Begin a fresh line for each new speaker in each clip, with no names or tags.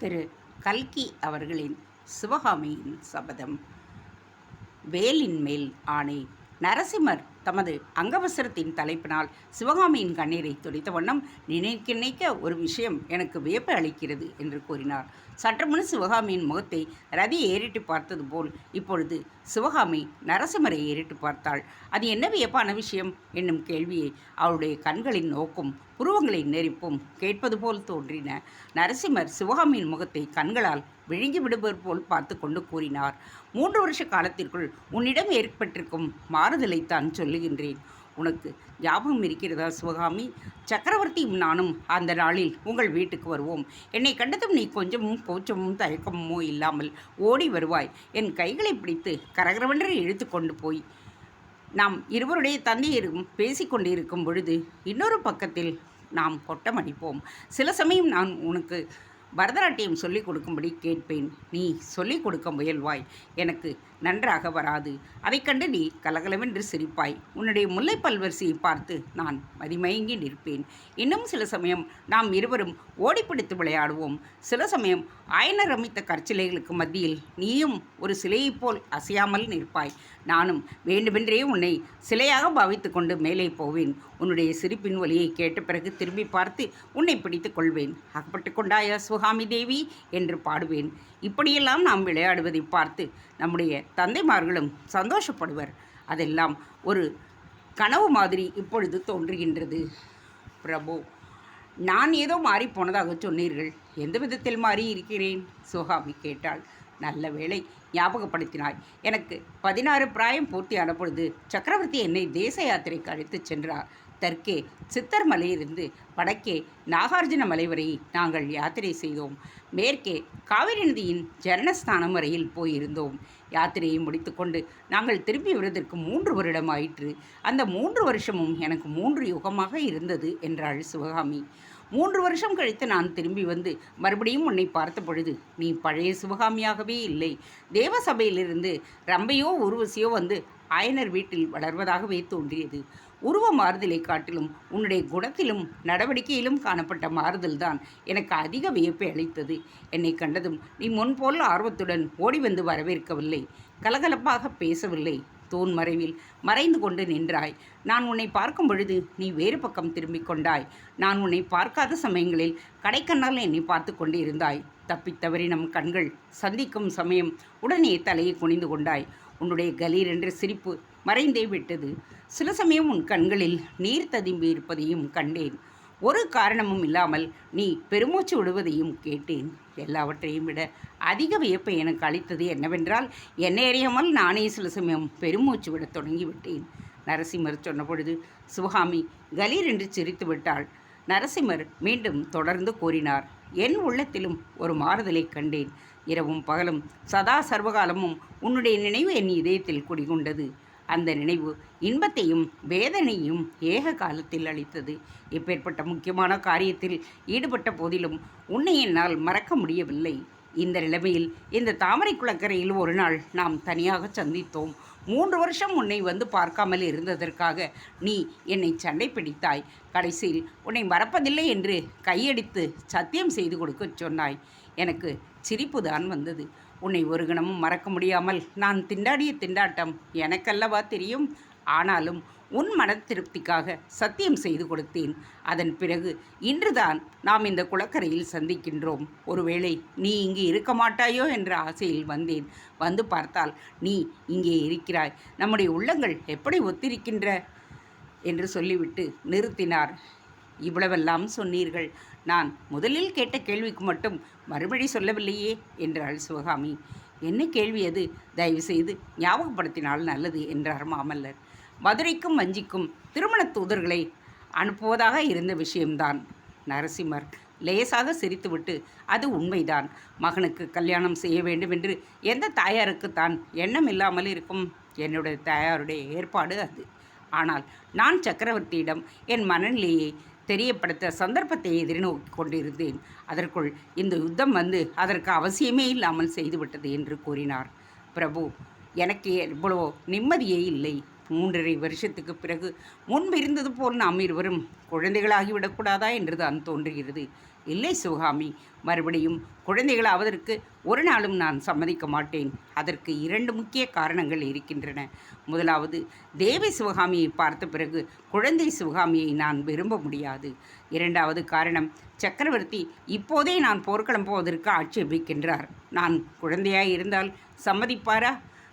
திரு கல்கி அவர்களின் சிவகாமியின் சபதம். வேலின் மேல் ஆணை. நரசிம்மர் தமது அங்கவசரத்தின் தலைப்பினால் சிவகாமியின் கண்ணீரை துடைத்த வண்ணம் நினைக்க நினைக்க ஒரு விஷயம் எனக்கு வியப்பு அளிக்கிறது என்று கூறினார். சற்று முன் சிவகாமியின் முகத்தை ரதி ஏறிட்டு பார்த்தது போல் இப்பொழுது சிவகாமி நரசிம்மரை ஏறிட்டு பார்த்தாள். அது என்ன வியப்பான விஷயம்? என்னும் கேள்வியை அவளுடைய கண்களின் நோக்கும் புருவங்களை நெறிப்பும் கேட்பது போல் தோன்றின. நரசிம்மர் சிவகாமியின் முகத்தை கண்களால் விழுங்கி விடுபவர் போல் பார்த்து கொண்டு கூறினார். மூன்று வருஷ காலத்திற்குள் உன்னிடம் ஏற்பட்டிருக்கும் மாறுதலைத்தான் சொல்லுகின்றேன். உனக்கு ஞாபகம் இருக்கிறதா சிவகாமி? சக்கரவர்த்தியும் நானும் அந்த நாளில் உங்கள் வீட்டுக்கு வருவோம். என்னை கண்டதும் நீ கொஞ்சமும் கூச்சமும் தயக்கமுமோ இல்லாமல் ஓடி வருவாய். என் கைகளை பிடித்து கரகரவென்று இழுத்து கொண்டு போய். நாம் இருவருடைய தந்தையரும் பேசிக்கொண்டிருக்கும் பொழுது இன்னொரு பக்கத்தில் நாம் கொட்டமடிப்போம் சில சமயம் நான் உனக்கு பரதநாட்டியம் சொல்லிக் கொடுக்கும்படி கேட்பேன். நீ சொல்லிக் கொடுக்க முயல்வாய். எனக்கு நன்றாக வராது. அதைக் கண்டு நீ கலகலவென்று சிரிப்பாய். உன்னுடைய முல்லை பல்வரிசையை பார்த்து நான் மதிமயங்கி நிற்பேன். இன்னும் சில சமயம் நாம் இருவரும் ஓடிப்பிடித்து விளையாடுவோம். சில சமயம் ஆயனர் அமைத்த கற்சிலைகளுக்கு மத்தியில் நீயும் ஒரு சிலையைப் போல் அசையாமல் நிற்பாய். நானும் வேண்டுமென்றே உன்னை சிலையாக பாவித்து கொண்டு மேலே போவேன். உன்னுடைய சிரிப்பின் ஒலியை கேட்ட பிறகு திரும்பி பார்த்து உன்னை பிடித்து கொள்வேன். அகப்பட்டு கொண்டாயா சுகாமி தேவி? என்று பாடுவேன். இப்படியெல்லாம் நாம் விளையாடுவதை பார்த்து நம்முடைய தந்தைமார்களும் சந்தோஷப்படுவர். அதெல்லாம் ஒரு கனவு மாதிரி இப்பொழுது தோன்றுகின்றது. பிரபு நான் ஏதோ மாறி போனதாக சொன்னீர்கள். எந்த விதத்தில் மாறி இருக்கிறேன் சுகாமி கேட்டாள். நல்ல வேளை ஞாபகப்படுத்தினாய். எனக்கு பதினாறு பிராயம் பூர்த்தியான பொழுது சக்கரவர்த்தி என்னை தேச யாத்திரைக்கு அழைத்துச் சென்றார். தெற்கே சித்தர் மலையிலிருந்து வடக்கே நாகார்ஜுன மலை வரை நாங்கள் யாத்திரை செய்தோம். மேற்கே காவிரி நதியின் ஜரணஸ்தானம் வரையில் போயிருந்தோம். யாத்திரையை முடித்துக்கொண்டு நாங்கள் திரும்பி வருவதற்கு மூன்று வருடம் ஆயிற்று அந்த மூன்று வருஷமும் எனக்கு மூன்று யுகமாக இருந்தது என்றாள் சிவகாமி. மூன்று வருஷம் கழித்து நான் திரும்பி வந்து மறுபடியும் உன்னை பார்த்த பொழுது நீ பழைய சிவகாமியாகவே இல்லை. தேவசபையிலிருந்து ரம்பையோ உருவசியோ வந்து ஆயனர் வீட்டில் வளர்வதாகவே தோன்றியது உருவ மாறுதலை காட்டிலும் உன்னுடைய குணத்திலும் நடவடிக்கையிலும் காணப்பட்ட மாறுதல்தான் எனக்கு அதிக வியப்பை அளித்தது. என்னை கண்டதும் நீ முன்போல் ஆர்வத்துடன் ஓடி வந்து வரவேற்கவில்லை. கலகலப்பாக பேசவில்லை. தூண் மறைவில் மறைந்து கொண்டு நின்றாய். நான் உன்னை பார்க்கும் பொழுது நீ வேறு பக்கம் திரும்பிக் கொண்டாய். நான் உன்னை பார்க்காத சமயங்களில் கடைக்கண்ணால் என்னை பார்த்து கொண்டு இருந்தாய் தப்பித்தவறி நம் கண்கள் சந்திக்கும் சமயம் உடனே தலையை குனிந்து கொண்டாய். உன்னுடைய கலீர் என்ற சிரிப்பு மறைந்தே விட்டது. சில சமயம் உன் கண்களில் நீர் ததும்பி இருப்பதையும் கண்டேன். ஒரு காரணமும் இல்லாமல் நீ பெருமூச்சு விடுவதையும் கேட்டேன். எல்லாவற்றையும் விட அதிக வியப்பை எனக்கு அளித்தது என்னவென்றால் என்னை அறியாமல் நானே சில சமயம் பெருமூச்சு விடத் தொடங்கிவிட்டேன். நரசிம்மர் சொன்னபொழுது சிவகாமி கலீர் என்று சிரித்து விட்டாள். நரசிம்மர் மீண்டும் தொடர்ந்து கூறினார். என் உள்ளத்திலும் ஒரு மாறுதலை கண்டேன். இரவும் பகலும் சதா சர்வகாலமும் உன்னுடைய நினைவு என் இதயத்தில் குடிகொண்டது. அந்த நினைவு இன்பத்தையும் வேதனையும் ஏக காலத்தில் அளித்தது. இப்பேற்பட்ட முக்கியமான காரியத்தில் ஈடுபட்ட போதிலும் உன்னை என்னால் மறக்க முடியவில்லை. இந்த நிலைமையில் இந்த தாமரை குளக்கரையில் ஒரு நாள் நாம் தனியாக சந்தித்தோம். மூன்று வருஷம் உன்னை வந்து பார்க்காமல் இருந்ததற்காக நீ என்னை சண்டை பிடித்தாய். கடைசியில் உன்னை மறப்பதில்லை என்று கையடித்து சத்தியம் செய்து கொடுக்கச் சொன்னாய். எனக்கு சிரிப்புதான் வந்தது. உன்னை ஒரு கணமும் மறக்க முடியாமல் நான் திண்டாடிய திண்டாட்டம் எனக்கல்லவா தெரியும்? ஆனாலும் உன் மன திருப்திக்காக சத்தியம் செய்து கொடுத்தேன். அதன் பிறகு இன்றுதான் நாம் இந்த குளக்கரையில் சந்திக்கின்றோம். ஒருவேளை நீ இங்கே இருக்க மாட்டாயோ என்ற ஆசையில் வந்தேன். வந்து பார்த்தால் நீ இங்கே இருக்கிறாய். நம்முடைய உள்ளங்கள் எப்படி ஒத்திருக்கின்ற என்று சொல்லிவிட்டு நிறுத்தினார். இவ்வளவெல்லாம் சொன்னீர்கள். நான் முதலில் கேட்ட கேள்விக்கு மட்டும் மறுபடி சொல்லவில்லையே என்றாள் சிவகாமி என்ன கேள்வி அது? தயவுசெய்து ஞாபகப்படுத்தினால் நல்லது என்றார் மாமல்லர். மதுரைக்கும் வஞ்சிக்கும் திருமண தூதர்களை அனுப்புவதாக இருந்த விஷயம்தான். நரசிம்மர் லேசாக சிரித்துவிட்டு அது உண்மைதான். மகனுக்கு கல்யாணம் செய்ய வேண்டும் என்று எந்த தாயாருக்கு தான் எண்ணம் இல்லாமல் இருக்கும். என்னுடைய தாயாருடைய ஏற்பாடு அது. ஆனால் நான் சக்கரவர்த்தியிடம் என் மனநிலையை தெரியப்படுத்த சந்தர்ப்பத்தை எதிர்நோக்கி கொண்டிருந்தேன். அதற்குள் இந்த யுத்தம் வந்து அதற்கு அவசியமே இல்லாமல் செய்துவிட்டது என்று கூறினார். பிரபு எனக்கு எவ்வளவோ நிம்மதியே இல்லை. மூன்றரை வருஷத்துக்கு பிறகு முன்பு இருந்தது போல் நாம் இருவரும் குழந்தைகளாகிவிடக்கூடாதா என்று தான் தோன்றுகிறது. இல்லை சிவகாமி மறுபடியும் குழந்தைகளாவதற்கு ஒரு நாளும் நான் சம்மதிக்க மாட்டேன். அதற்கு இரண்டு முக்கிய காரணங்கள் இருக்கின்றன. முதலாவது தேவி சிவகாமியை பார்த்த பிறகு குழந்தை சிவகாமியை நான் விரும்ப முடியாது. இரண்டாவது காரணம் சக்கரவர்த்தி இப்போதே நான் போர்க்களம் போவதற்கு ஆட்சேபிக்கின்றார். நான் குழந்தையாய் இருந்தால் சம்மதிப்பாரா?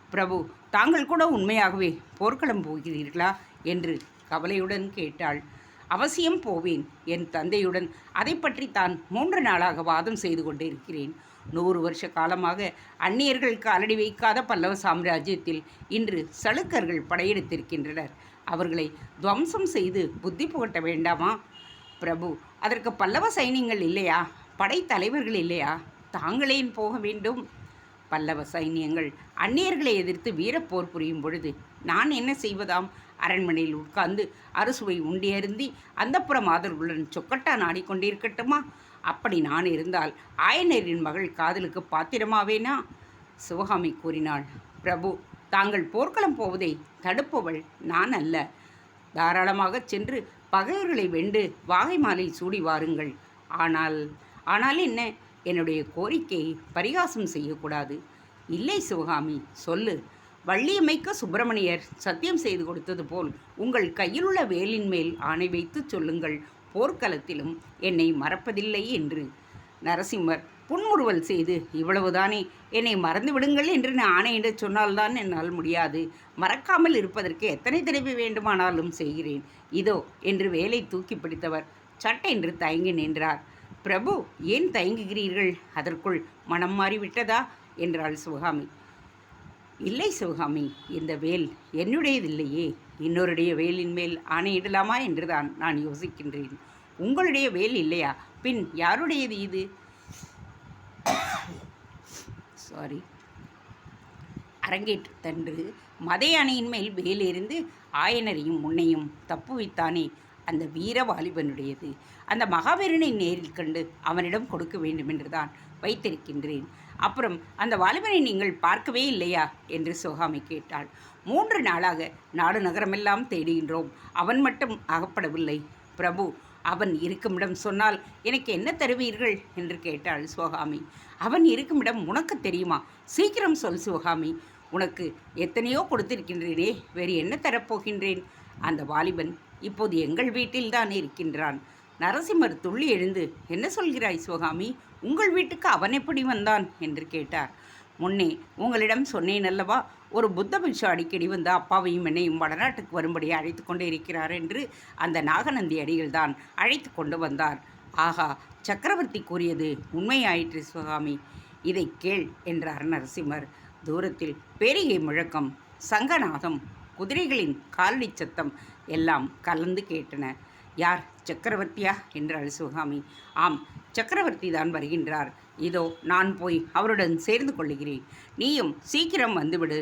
பிரபு தாங்கள் கூட உண்மையாகவே போர்க்களம் போகிறீர்களா? என்று கவலையுடன் கேட்டாள். அவசியம் போவேன் என் தந்தையுடன். அதை பற்றி தான் மூன்று நாளாக வாதம் செய்து கொண்டிருக்கிறேன். நூறு வருஷ காலமாக அந்நியர்கள் காலடி வைக்காத பல்லவ சாம்ராஜ்யத்தில் இன்று சளுக்கர்கள் படையெடுத்திருக்கின்றனர். அவர்களை துவம்சம் செய்து புத்தி புகட்ட வேண்டாமா? பிரபு அதற்கு பல்லவ சைனியங்கள் இல்லையா? படைத்தலைவர்கள் இல்லையா? தாங்களேன் போக வேண்டும். பல்லவ சைனியங்கள் அந்நியர்களை எதிர்த்து வீரப்போர் புரியும் பொழுது நான் என்ன செய்வதாம்? அரண்மனையில் உட்கார்ந்து அறுசுவை உண்டியருந்தி அந்தப்புற மாதர்களுடன் சொக்கட்டா நாடிக்கொண்டிருக்கட்டுமா அப்படி நான் இருந்தால் ஆயனரின் மகள் காதலுக்கு பாத்திரமாவேனா? சிவகாமி கூறினாள் பிரபு தாங்கள் போர்க்களம் போவதை தடுப்பவள் நான் அல்ல. தாராளமாக சென்று பகைவர்களை வெண்டு வாகை மாலை சூடி வாருங்கள். ஆனால் ஆனால் என்ன? என்னுடைய கோரிக்கையை பரிகாசம் செய்யக்கூடாது. இல்லை சிவகாமி சொல்லு. வள்ளியமைக்க சுப்பிரமணியர் சத்தியம் செய்து கொடுத்தது போல் உங்கள் கையிலுள்ள வேலின் மேல் ஆணை வைத்து சொல்லுங்கள். போர்க்களத்திலும் என்னை மறப்பதில்லை என்று. நரசிம்மர் புன்முறுவல் செய்து இவ்வளவுதானே என்னை மறந்து விடுங்கள் என்று நான் ஆணையிட சொன்னால்தான் என்னால் முடியாது. மறக்காமல் இருப்பதற்கு எத்தனை தடவை வேண்டுமானாலும் செய்கிறேன். இதோ என்று வேலை தூக்கி பிடித்தவர். சட்டென்று தயங்கி நின்றார். பிரபு ஏன் தயங்குகிறீர்கள்? அதற்குள் மனம் மாறிவிட்டதா? என்றாள் சிவகாமி இல்லை சிவகாமி இந்த வேல் என்னுடையதில்லையே. இன்னொருடைய வேலின் மேல் ஆணையிடலாமா என்றுதான் நான் யோசிக்கின்றேன். உங்களுடைய வேல் இல்லையா? பின் யாருடையது இது? சாரி அரங்கேற்று தன்று மத அணையின் மேல் வேலிருந்து ஆயனரையும் முன்னையும் தப்புவித்தானே? அந்த வீர வாலிபனுடையது அந்த மகாவீரனை நேரில் கண்டு அவனிடம் கொடுக்க வேண்டும் என்றுதான் வைத்திருக்கின்றேன். அப்புறம் அந்த வாலிபனை நீங்கள் பார்க்கவே இல்லையா? என்று சோகாமி கேட்டாள். மூன்று நாளாக நாடு நகரமெல்லாம் தேடுகின்றோம். அவன் மட்டும் அகப்படவில்லை. பிரபு அவன் இருக்குமிடம் சொன்னால் எனக்கு என்ன தருவீர்கள்? என்று கேட்டாள் சிவகாமி அவன் இருக்குமிடம் உனக்கு தெரியுமா? சீக்கிரம் சொல் சிவகாமி உனக்கு எத்தனையோ கொடுத்திருக்கின்றேனே வேறு என்ன தரப்போகின்றேன்? அந்த வாலிபன் இப்போது எங்கள் வீட்டில்தான் இருக்கின்றான். நரசிம்மர் துள்ளி எழுந்து என்ன சொல்கிறாய் சிவகாமி உங்கள் வீட்டுக்கு அவன் எப்படி வந்தான்? என்று கேட்டார். முன்னே உங்களிடம் சொன்னேன் அல்லவா? ஒரு புத்த பிட்சு அடிக்கடி வந்து அப்பாவையும் என்னையும் வடநாட்டுக்கு வரும்படி அழைத்து கொண்டு இருக்கிறார் என்று அந்த நாகநந்தி அடிகள்தான் அழைத்து கொண்டு வந்தார். ஆகா சக்கரவர்த்தி கூறியது உண்மையாயிற்று சிவகாமி இதை கேள் என்றார் நரசிம்மர். தூரத்தில் பெரிய முழக்கம் சங்கநாதம் குதிரைகளின் காலடி சத்தம் எல்லாம் கலந்து கேட்டன. யார் சக்கரவர்த்தியா? என்றாள் சிவகாமி ஆம் சக்கரவர்த்தி தான் வருகின்றார். இதோ நான் போய் அவருடன் சேர்ந்து கொள்ளுகிறேன். நீயும் சீக்கிரம் வந்துவிடு.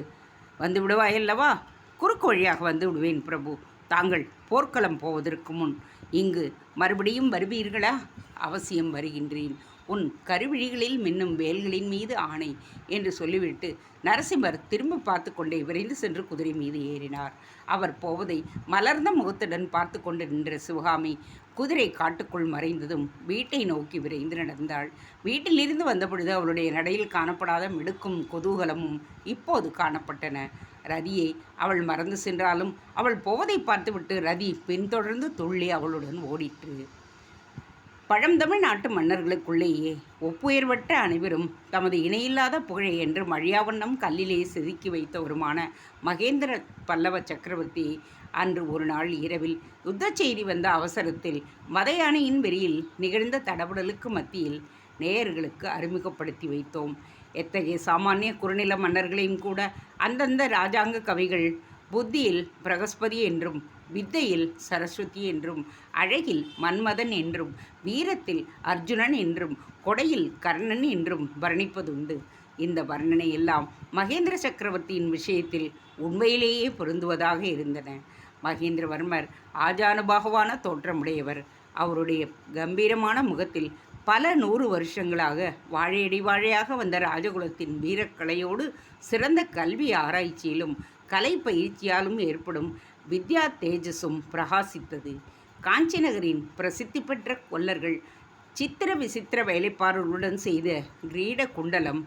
வந்து விடுவாயல்லவா? குறுக்கு வழியாக வந்து விடுவேன் பிரபு. தாங்கள் போர்க்களம் போவதற்கு முன் இங்கு மறுபடியும் வருவீர்களா? அவசியம் வருகின்றேன். உன் கருவிழிகளில் மின்னும் வேல்களின் மீது ஆணை என்று சொல்லிவிட்டு நரசிம்மர் திரும்ப பார்த்து கொண்டே விரைந்து சென்று குதிரை மீது ஏறினார். அவர் போவதை மலர்ந்த முகத்துடன் பார்த்து கொண்டு நின்ற சிவகாமி குதிரை காட்டுக்குள் மறைந்ததும் வீட்டை நோக்கி விரைந்து நடந்தாள். வீட்டிலிருந்து வந்தபொழுது அவளுடைய நடையில் காணப்படாத மிடுக்கும் குதூகலமும் இப்போது காணப்பட்டன. ரதியை அவள் மறந்து சென்றாலும் அவள் போவதை பார்த்துவிட்டு ரதி பின்தொடர்ந்து துள்ளி அவளுடன் ஓடிற்று. பழந்தமிழ் நாட்டு மன்னர்களுக்குள்ளேயே ஒப்புயர்வட்ட அனைவரும் தமது இணையில்லாத புகழை என்று மழியாவண்ணம் கல்லிலே செதுக்கி வைத்தவருமான மகேந்திர பல்லவ சக்கரவர்த்தி அன்று ஒரு நாள் இரவில் யுத்த செய்தி வந்த அவசரத்தில் மதையானையின் வெறியில் நிகழ்ந்த தடபுடலுக்கு மத்தியில் நேயர்களுக்கு அறிமுகப்படுத்தி வைத்தோம். எத்தகைய சாமானிய குறுநில மன்னர்களையும் கூட அந்தந்த ராஜாங்க கவிகள் புத்தியில் பிரகஸ்பதி என்றும் வித்தையில் சரஸ்வதி என்றும் அழகில் மன்மதன் என்றும் வீரத்தில் அர்ஜுனன் என்றும் கொடையில் கர்ணன் என்றும் வர்ணிப்பதுண்டு. இந்த வர்ணனை எல்லாம் மகேந்திர சக்கரவர்த்தியின் விஷயத்தில் உண்மையிலேயே பொருந்துவதாக இருந்தன. மகேந்திரவர்மர் ஆஜானுபாகவான தோற்றமுடையவர். அவருடைய கம்பீரமான முகத்தில் பல நூறு வருஷங்களாக வாழையடி வாழையாக வந்த ராஜகுலத்தின் வீரக்கலையோடு சிறந்த கல்வி ஆராய்ச்சியிலும் கலை பயிற்சியாலும் ஏற்படும் வித்யா தேஜஸும் பிரகாசித்தது. காஞ்சி நகரின் பிரசித்தி பெற்ற கொல்லர்கள் சித்திர விசித்திர வேலைப்பாடுகளுடன் செய்த கிரீட குண்டலம்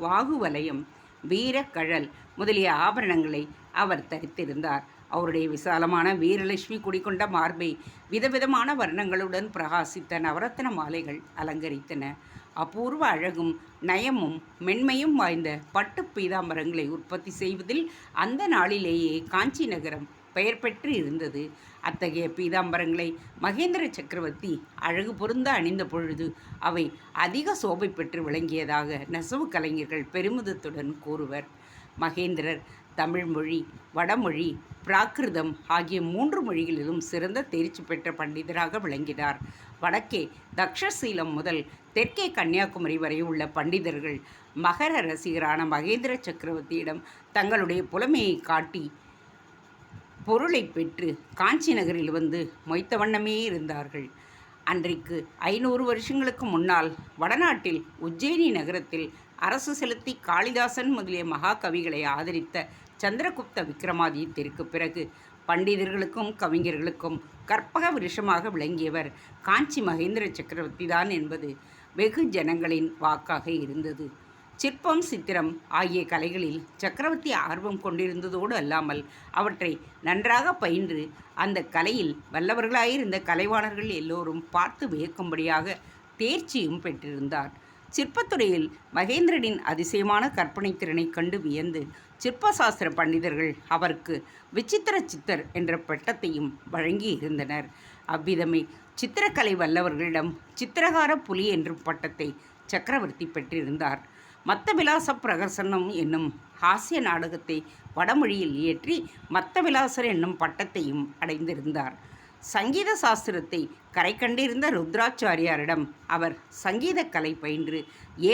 வாகுவலயம் வீரக்கழல் முதலிய ஆபரணங்களை அவர் தரித்திருந்தார். அவருடைய விசாலமான வீரலட்சுமி குடிகொண்ட மார்பை விதவிதமான வர்ணங்களுடன் பிரகாசித்த நவரத்ன மாலைகள் அலங்கரித்தன. அபூர்வ அழகும் நயமும் மென்மையும் வாய்ந்த பட்டு பீதாம்பரங்களை உற்பத்தி செய்வதில் அந்த நாளிலேயே காஞ்சி நகரம் பெயர் பெற்று இருந்தது. அத்தகைய பீதாம்பரங்களை மகேந்திர சக்கரவர்த்தி அழகு பொருந்த அணிந்த பொழுது அவை அதிக சோபை பெற்று விளங்கியதாக நெசவு கலைஞர்கள் பெருமிதத்துடன் கூறுவர். மகேந்திரர் தமிழ்மொழி வடமொழி பிராகிருதம் ஆகிய மூன்று மொழிகளிலும் சிறந்த தேர்ச்சி பெற்ற பண்டிதராக விளங்கினார். வடக்கே தக்ஷசீலம் முதல் தெற்கே கன்னியாகுமரி வரை உள்ள பண்டிதர்கள் மகர ரசிகரான மகேந்திர சக்கரவர்த்தியிடம் தங்களுடைய புலமையை காட்டி பொருளை பெற்று காஞ்சி நகரில் வந்து மொய்த்த வண்ணமே இருந்தார்கள். அன்றைக்கு ஐநூறு வருஷங்களுக்கு முன்னால் வடநாட்டில் உஜ்ஜயினி நகரத்தில் அரசு செலுத்தி காளிதாசன் முதலிய மகாகவிகளை ஆதரித்த சந்திரகுப்த விக்ரமாதித்திற்கு பிறகு பண்டிதர்களுக்கும் கவிஞர்களுக்கும் கற்பக விருஷமாக விளங்கியவர் காஞ்சி மகேந்திர சக்கரவர்த்தி தான் என்பது வெகு ஜனங்களின் வாக்காக இருந்தது. சிற்பம் சித்திரம் ஆகிய கலைகளில் சக்கரவர்த்தி ஆர்வம் கொண்டிருந்ததோடு அல்லாமல் அவற்றை நன்றாக பயின்று அந்த கலையில் வல்லவர்களாயிருந்த கலைவாணர்கள் எல்லோரும் பார்த்து வியக்கும்படியாக தேர்ச்சியும் பெற்றிருந்தார். சிற்பத்துறையில் மகேந்திரனின் அதிசயமான கற்பனை திறனை கண்டு வியந்து சிற்பசாஸ்திர பண்டிதர்கள் அவருக்கு விசித்திர சித்தர் என்ற பட்டத்தையும் வழங்கி இருந்தனர் அவ்விதமே சித்திரக்கலை வல்லவர்களிடம் சித்திரகார புலி என்ற பட்டத்தை சக்கரவர்த்தி பெற்றிருந்தார். மத்த விலாச பிரகசனம் என்னும் ஹாஸ்ய நாடகத்தை வடமொழியில் இயற்றி மத்த விலாசர் என்னும் பட்டத்தையும் அடைந்திருந்தார். சங்கீத சாஸ்திரத்தை கரை கண்டிருந்த ருத்ராச்சாரியாரிடம் அவர் சங்கீத கலை பயின்று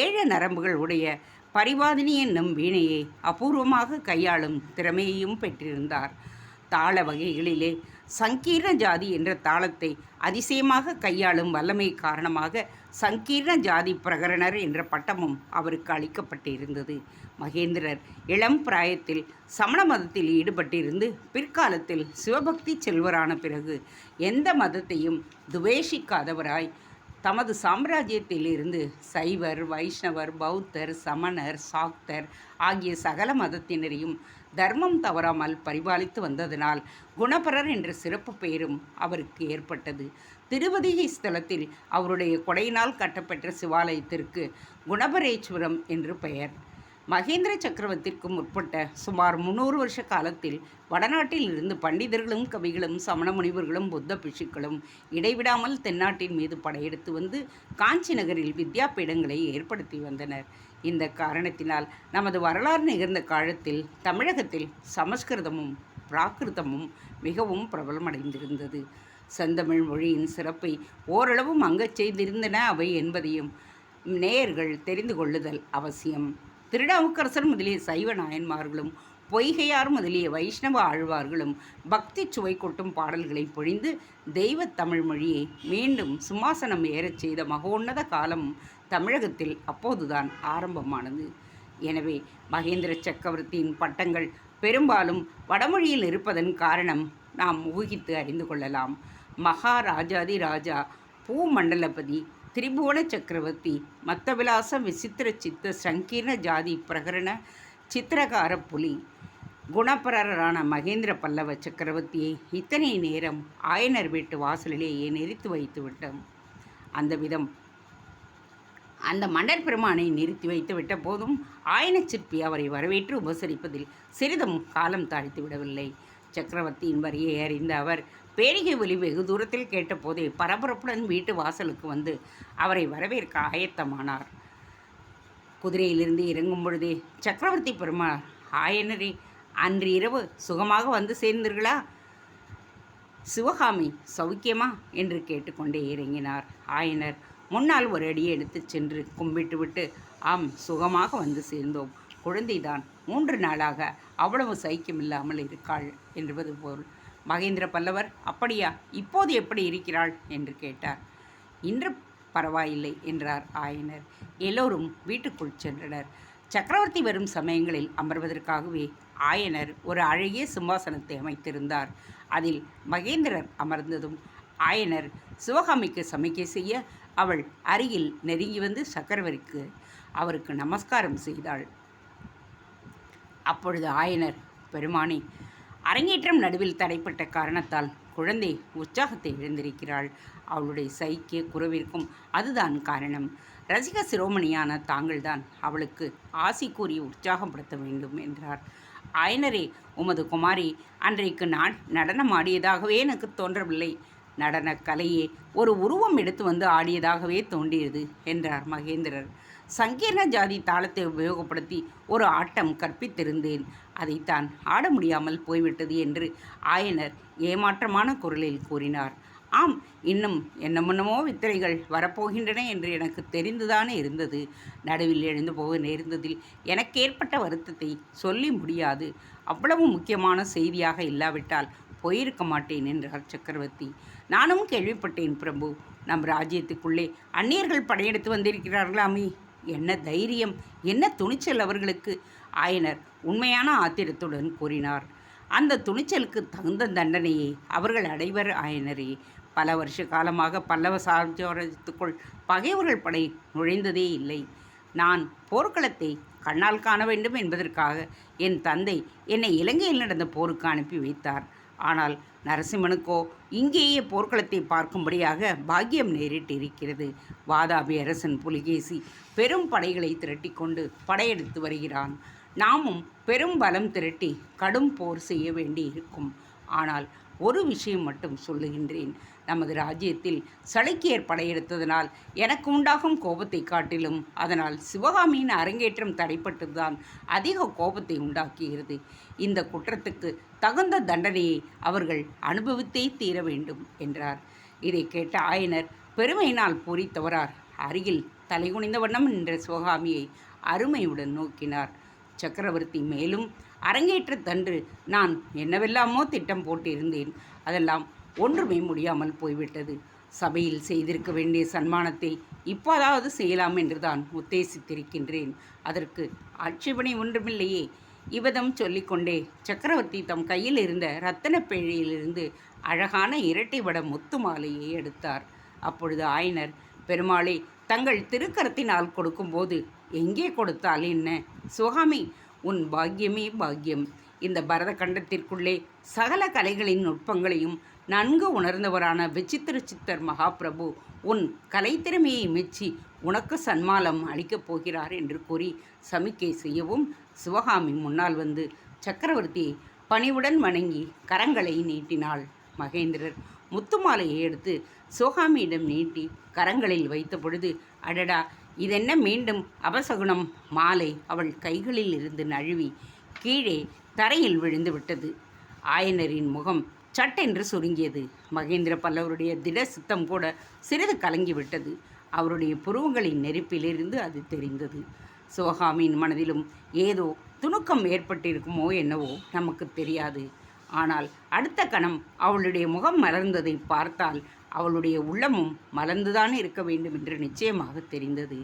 ஏழு நரம்புகள் உடைய பரிவாதினி என்னும் வீணையை அபூர்வமாக கையாளும் திறமையையும் பெற்றிருந்தார். தாள வகைகளிலே சங்கீர்ண ஜாதி என்ற தாளத்தை அதிசயமாக கையாளும் வல்லமை காரணமாக சங்கீர்ண ஜாதி பிரகரணர் என்ற பட்டமும் அவருக்கு அளிக்கப்பட்டிருந்தது. மகேந்திரர் இளம் பிராயத்தில் சமண மதத்தில் ஈடுபட்டிருந்து பிற்காலத்தில் சிவபக்தி செல்வரான பிறகு எந்த மதத்தையும் துவேஷிக்காதவராய் தமது சாம்ராஜ்யத்தில் இருந்து சைவர் வைஷ்ணவர் பௌத்தர் சமணர் சாக்தர் ஆகிய சகல மதத்தினரையும் தர்மம் தவறாமல் பரிபாலித்து வந்ததனால் குணபரர் என்ற சிறப்பு பெயரும் அவருக்கு ஏற்பட்டது. திருவதிகை ஸ்தலத்தில் அவருடைய கொடையினால் கட்டப்பெற்ற சிவாலயத்திற்கு குணபரேஸ்வரம் என்று பெயர். மகேந்திர சக்கரவர்த்திக்கு முற்பட்ட சுமார் முன்னூறு வருஷ காலத்தில் வடநாட்டில் இருந்து பண்டிதர்களும் கவிகளும் சமண முனிவர்களும் புத்த பிஷுக்களும் இடைவிடாமல் தென்னாட்டின் மீது படையெடுத்து வந்து காஞ்சி நகரில் வித்யாபீடங்களை ஏற்படுத்தி வந்தனர். இந்த காரணத்தினால் நமது வரலாறு நிகழ்ந்த காலத்தில் தமிழகத்தில் சமஸ்கிருதமும் பிராகிருதமும் மிகவும் பிரபலமடைந்திருந்தது. செந்தமிழ் மொழியின் சிறப்பை ஓரளவு மங்கச் செய்திருந்தன அவை என்பதையும் நேயர்கள் தெரிந்து கொள்ளுதல் அவசியம். திருநாவுக்கரசர் முதலிய சைவ நாயன்மார்களும் பொய்கையார் முதலிய வைஷ்ணவ ஆழ்வார்களும் பக்தி சுவை கொட்டும் பாடல்களை பொழிந்து தெய்வ தமிழ் மொழியை மீண்டும் சிம்மாசனம் ஏறச் செய்த மகோன்னத காலம் தமிழகத்தில் அப்போதுதான் ஆரம்பமானது. எனவே மகேந்திர சக்கரவர்த்தியின் பட்டங்கள் பெரும்பாலும் வடமொழியில் இருப்பதன் காரணம் நாம் ஊகித்து அறிந்து கொள்ளலாம். மகாராஜாதி ராஜா பூமண்டலபதி திரிபுவன சக்கரவர்த்தி மத்தவிலாச விசித்திர சித்த சங்கீர்ண ஜாதி பிரகரண சித்திரகார புலி குணப்பரரான மகேந்திர பல்லவ சக்கரவர்த்தியை இத்தனை நேரம் ஆயனர் வீட்டு வாசலிலேயே நெறித்து வைத்து விட்டோம் அந்த விதம் அந்த மன்னர் பெருமானை நிறுத்தி வைத்து விட்ட போதும் ஆயனச் சிற்பி அவரை வரவேற்று உபசரிப்பதில் சிறிதும் காலம் தாழ்த்து விடவில்லை. சக்கரவர்த்தியின் வரியை அறிந்த அவர் பேரிகை ஒலி வெகு தூரத்தில் கேட்டபோதே பரபரப்புடன் வீட்டு வாசலுக்கு வந்து அவரை வரவேற்க ஆயத்தமானார். குதிரையிலிருந்து இறங்கும் பொழுதே சக்கரவர்த்தி பெருமாள் ஆயனரே அன்று இரவு சுகமாக வந்து சேர்ந்தீர்களா? சிவகாமி சௌக்கியமா? என்று கேட்டுக்கொண்டே இறங்கினார். ஆயனர் முன்னால் ஒரு அடியை எடுத்துச் சென்று கும்பிட்டுவிட்டு ஆம் சுகமாக வந்து சேர்ந்தோம். குழந்தைதான். மூன்று நாளாக அவ்வளவு சைக்கியமில்லாமல் இருக்காள் என்பது போல் மகேந்திர பல்லவர் அப்படியா? இப்போது எப்படி இருக்கிறாள்? என்று கேட்டார். இன்று பரவாயில்லை என்றார் ஆயனர். எல்லோரும் வீட்டுக்குள் சென்றனர். சக்கரவர்த்தி வரும் சமயங்களில் அமர்வதற்காகவே ஆயனர் ஒரு அழகிய சிம்மாசனத்தை அமைத்திருந்தார். அதில் மகேந்திரர் அமர்ந்ததும் ஆயனர் சிவகாமிக்கு சமிக்கை செய்ய அவள் அருகில் நெருங்கி வந்து சக்கரவர்த்திக்கு அவருக்கு நமஸ்காரம் செய்தாள். அப்பொழுது ஆயனர் பெருமானே அரங்கேற்றம் நடுவில் தடைப்பட்ட காரணத்தால் குழந்தை உற்சாகத்தை இழந்திருக்கிறாள். அவளுடைய சைக்கிய குறவிற்கும் அதுதான் காரணம். ரசிக சிரோமணியான தாங்கள்தான் அவளுக்கு ஆசி கூறி உற்சாகப்படுத்த வேண்டும் என்றார். ஆயனரே உமது குமாரி அன்றைக்கு நான் நடனம் ஆடியதாகவே எனக்கு தோன்றவில்லை. நடனக்கலையே ஒரு உருவம் எடுத்து வந்து ஆடியதாகவே தோன்றியது என்றார் மகேந்திரர். சங்கீர்ண ஜாதி தாளத்தை உபயோகப்படுத்தி ஒரு ஆட்டம் கற்பித்திருந்தேன். அதைத்தான் ஆட முடியாமல் போய்விட்டது என்று ஆயனர் ஏமாற்றமான குரலில் கூறினார். ஆம் இன்னும் என்னமுன்னமோ வித்திரைகள் வரப்போகின்றன என்று எனக்கு தெரிந்துதானே இருந்தது. நடுவில் எழுந்து போக நேர்ந்ததில் எனக்கு ஏற்பட்ட வருத்தத்தை சொல்லி முடியாது. அவ்வளவு முக்கியமான செய்தியாக இல்லாவிட்டால் போயிருக்க மாட்டேன் என்றார் சக்கரவர்த்தி. நானும் கேள்விப்பட்டேன் பிரபு. நம் ராஜ்யத்துக்குள்ளே அந்நியர்கள் படையெடுத்து வந்திருக்கிறார்களாமே என்ன தைரியம்? என்ன துணிச்சல் அவர்களுக்கு? ஆயனர் உண்மையான ஆத்திரத்துடன் கூறினார். அந்த துணிச்சலுக்கு தகுந்த தண்டனையை அவர்கள் அடைவர் ஆயனரே. பல வருஷ காலமாக பல்லவ சாம்ராஜ்யத்துக்குள் பகைவர்கள் படை நுழைந்ததே இல்லை. நான் போர்க்களத்தை கண்ணால் காண வேண்டும் என்பதற்காக என் தந்தை என்னை இலங்கையில் நடந்த போருக்கு அனுப்பி வைத்தார். ஆனால் நரசிம்மனுக்கோ இங்கேயே போர்க்களத்தை பார்க்கும்படியாக பாக்கியம் நேரிட்டிருக்கிறது. வாதாபி அரசன் புலிகேசி பெரும் படைகளை திரட்டி கொண்டு படையெடுத்து வருகிறான். நாமும் பெரும் பலம் திரட்டி கடும் போர் செய்ய வேண்டி இருக்கும் ஆனால் ஒரு விஷயம் மட்டும் சொல்லுகின்றேன். நமது ராஜ்யத்தில் சளைக்கியர் படையெடுத்ததனால் எனக்கு உண்டாகும் கோபத்தை காட்டிலும் அதனால் சிவகாமியின் அரங்கேற்றம் தடைப்பட்டுதான் அதிக கோபத்தை உண்டாக்குகிறது. இந்த குற்றத்துக்கு தகுந்த தண்டனையை அவர்கள் அனுபவித்தே தீர வேண்டும் என்றார். இதை கேட்ட ஆயனர் பெருமையினால் பூரித்தவரார். அருகில் தலைகுனிந்த வண்ணம் நின்ற சிவகாமியை அருமையுடன் நோக்கினார். சக்கரவர்த்தி மேலும் அரங்கேற்றத்தன்று நான் என்னவெல்லாமோ திட்டம் போட்டிருந்தேன். அதெல்லாம் ஒன்றுமே முடியாமல் போய்விட்டது. சபையில் செய்திருக்க வேண்டிய சன்மானத்தை இப்போதாவது செய்யலாம் என்று தான் உத்தேசித்திருக்கின்றேன். அதற்கு ஆட்சேபனை ஒன்றுமில்லையே. இவதம் சொல்லிக்கொண்டே சக்கரவர்த்தி தம் கையில் இருந்த இரத்தன பேழையிலிருந்து அழகான இரட்டை வட முத்து மாலையை எடுத்தார். அப்பொழுது ஆயனர் பெருமாளே தங்கள் திருக்கரத்தினால் கொடுக்கும்போது எங்கே கொடுத்தால் என்ன? சுகாமி உன் பாக்கியமே பாக்கியம். இந்த பரத கண்டத்திற்குள்ளே சகல கலைகளின் நுட்பங்களையும் நன்கு உணர்ந்தவரான விசித்திர சித்தர் மகாபிரபு உன் கலைத்திறமையை மெச்சி உனக்கு சன்மாலம் அளிக்கப் போகிறார் என்று கூறி சமிக்கை செய்யவும் சிவகாமி முன்னால் வந்து சக்கரவர்த்தியை பணிவுடன் வணங்கி கரங்களை நீட்டினாள். மகேந்திரர் முத்துமாலையை எடுத்து சிவகாமியிடம் நீட்டி கரங்களில் வைத்த பொழுது அடடா இதென்ன மீண்டும் அபசகுணம்? மாலை அவள் கைகளில் இருந்து நழுவி கீழே தரையில் விழுந்து விட்டது. ஆயனரின் முகம் சட்டென்று சுருங்கியது. மகேந்திர பல்லவருடைய திட சித்தம் கூட சிறிது கலங்கிவிட்டது அவருடைய புருவங்களின் நெருப்பிலிருந்து அது தெரிந்தது. சோகாமியின் மனதிலும் ஏதோ துணுக்கம் ஏற்பட்டிருக்குமோ என்னவோ நமக்கு தெரியாது. ஆனால் அடுத்த கணம் அவளுடைய முகம் மலர்ந்ததை பார்த்தால் அவளுடைய உள்ளமும் மலர்ந்துதான் இருக்க வேண்டும் என்று நிச்சயமாக தெரிந்தது.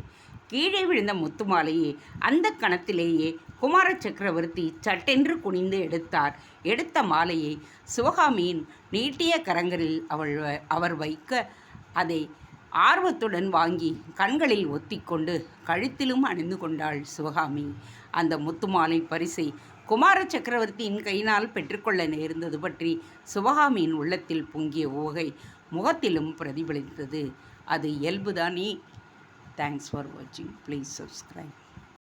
கீழே விழுந்த முத்துமாலையை அந்த கணத்திலேயே குமார சக்கரவர்த்தி சட்டென்று குனிந்து எடுத்தார். எடுத்த மாலையை சிவகாமியின் நீட்டிய கரங்களில் அவள் அவர் வைக்க அதை ஆர்வத்துடன் வாங்கி கண்களில் ஒத்திக்கொண்டு கழுத்திலும் அணிந்து கொண்டாள் சிவகாமி. அந்த முத்துமாலை பரிசை குமார சக்கரவர்த்தியின் கையினால் பெற்றுக்கொள்ள நேர்ந்தது பற்றி சிவகாமியின் உள்ளத்தில் பொங்கிய ஓகை முகத்திலும் பிரதிபலித்தது. அது இயல்புதானே? தேங்க்ஸ் ஃபார் வாட்சிங் ப்ளீஸ் சப்ஸ்கிரைப்